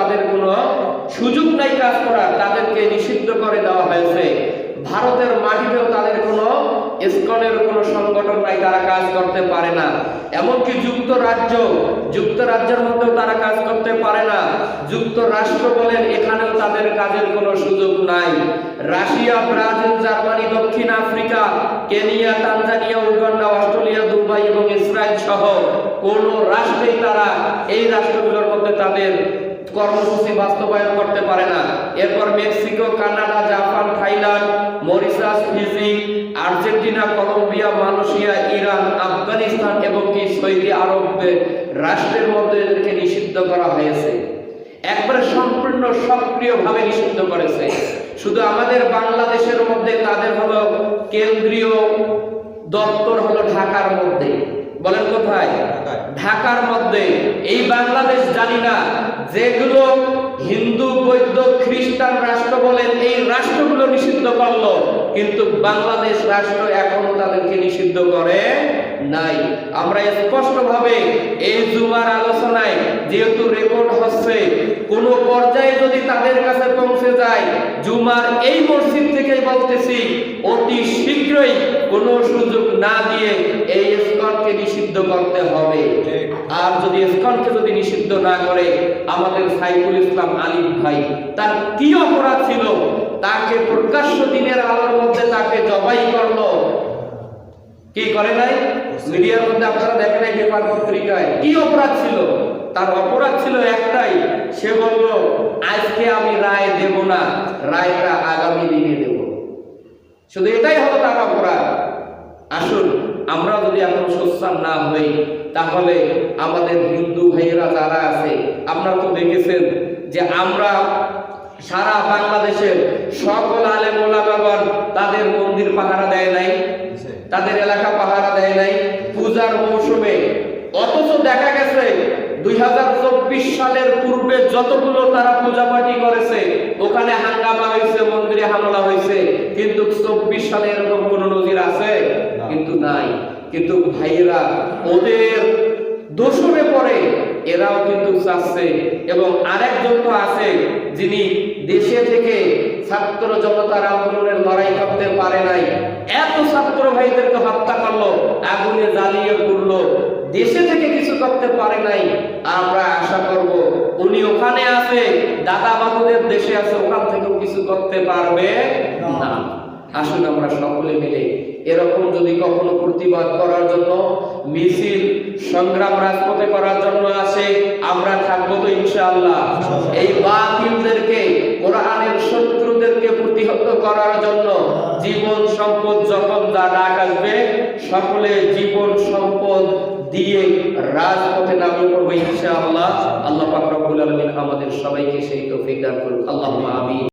তাদের কোনো সুযোগ নাই কাজ করার, তাদেরকে নিষিদ্ধ করে দেওয়া হয়েছে। ভারতের মাটিতেও তাদের কোনো ইসকনের কোনো সংগঠন নাই, তারা কাজ করতে পারে না। এমনকি যুক্তরাজ্য, যুক্তরাজ্যের মধ্যেও তারা কাজ করতে পারে না। যুক্তরাষ্ট্র বলেন, এখানেও তাদের কাজের কোনো সুযোগ নাই। রাশিয়া, ব্রাজিল, জার্মানি, দক্ষিণ Africa, Kenya, Tanzania, Uganda, Australia, Dubai এবং ইসরায়েল সহ কোন রাষ্ট্রেই তারা এই রাষ্ট্রগুলোর মধ্যে তাদের কর্মসূচি বাস্তবায়ন করতে পারে না। এরপর Mexico, Canada, Japan, Thailand, Mauritius, Fiji, Argentina, Colombia, Malaysia, Iran, Afghanistan এবং কি সৌদি আরবের রাষ্ট্রের মধ্যে এদেরকে নিষিদ্ধ করা হয়েছে। একবারে সম্পূর্ণ সক্রিয়ভাবে নিষিদ্ধ করেছে। শুধু আমাদের বাংলাদেশের মধ্যে, তাদের হলো কেন্দ্রীয় দপ্তর হলো ঢাকার মধ্যে। বলেন কোথায়? ঢাকার মধ্যে। এই বাংলাদেশ জানি না, যেগুলো হিন্দু, বৌদ্ধ, খ্রিস্টান রাষ্ট্র বলেন, এই রাষ্ট্রগুলো নিষিদ্ধ করল। কিন্তু বাংলাদেশ রাষ্ট্র এখনও তাদেরকে নিষিদ্ধ করে নাই। আমরা স্পষ্টভাবে এই জুমার আলোচনায় যেহেতু রেকর্ড হচ্ছে, কোন পর্যায়ে যদি তাদের কাছে পৌঁছে যায়, জুমার এই মসজিদ থেকে বলতেছি, অতি শীঘ্রই কোনো সুযোগ না দিয়ে এই ইসকনকে নিষিদ্ধ করতে হবে। আর যদি স্কনকে যদি নিষিদ্ধ না করে আমাদের সাইফুল ইসলাম আলিম ভাই তার কি অপরাধ ছিল? তাকে প্রকাশ্য দিনের আলোর মধ্যে তাকে জবাই করল। কি করে নাই? মিডিয়ার মধ্যে আপনারা দেখেন পেপার পত্রিকায়। কি অপরাধ ছিল? তার অপরাধ ছিল একটাই। সে বলল আজকে আমি রায় দেব না রায়টা আগামী দিনে দেব। শুধু এটাই হলো তার অপরাধ। আসুন, আমরা যদি এখন সোচ্চার না হই, তাহলে আমাদের হিন্দু ভাইয়েরা যারা আছে, আপনারা তো দেখেছেন যে আমরা সারা বাংলাদেশের সকল আলেম ওলামাগণ তাদের মন্দির পাহারা দেয় নাই, তাদের এলাকা পাহারা দেয় নাই, পূজার মৌসুমে। অথচ দেখা গেছে, দুই হাজার চব্বিশ সালের পূর্বে যতগুলো তারা পূজা পাঠি করেছে, ওখানে হাঙ্গামা হয়েছে, মন্দিরে হামলা হয়েছে, কিন্তু চব্বিশ সালে এরকম কোন নজির নাই। কিন্তু ভাইয়েরা, ওদের দোষরে পড়ে এরাও কিন্তু চাচ্ছে। এবং আরেকজন তো আছে, যিনি দেশে থেকে ছাত্র জনতার আন্দোলনের লড়াই করতে পারে নাই। এত ছাত্র ভাইদেরকে হত্যা করল, আগুনে জ্বালিয়ে পুড়লো। দেশে থেকে কিছু করতে পারে নাই। আমরা আশা করব, উনি ওখানে আছে দাদা বাবুদের দেশে আছে, ওখান থেকেও কিছু করতে পারবে না। আসুন আমরা সকলে মিলে এরকম যদি কখনো প্রতিবাদ করার জন্য, মিছিল, সংগ্রাম রাজপথে করার জন্য আসে, আমরা থাকব তো ইনশাআল্লাহ। এই বাতিলদেরকে, কোরআনের শত্রুদেরকে প্রতিহত করার জন্য জীবন সম্পদ যখন যা ডাক আসবে, সকলে জীবন সম্পদ দিয়ে রাজপথে নামিয়ে পড়ব ইনশাআল্লাহ। আল্লাহ পাক রব্বুল আলামিন আমাদের সবাইকে সেই তৌফিক দান করুন আল্লাহুম্মা আমিন।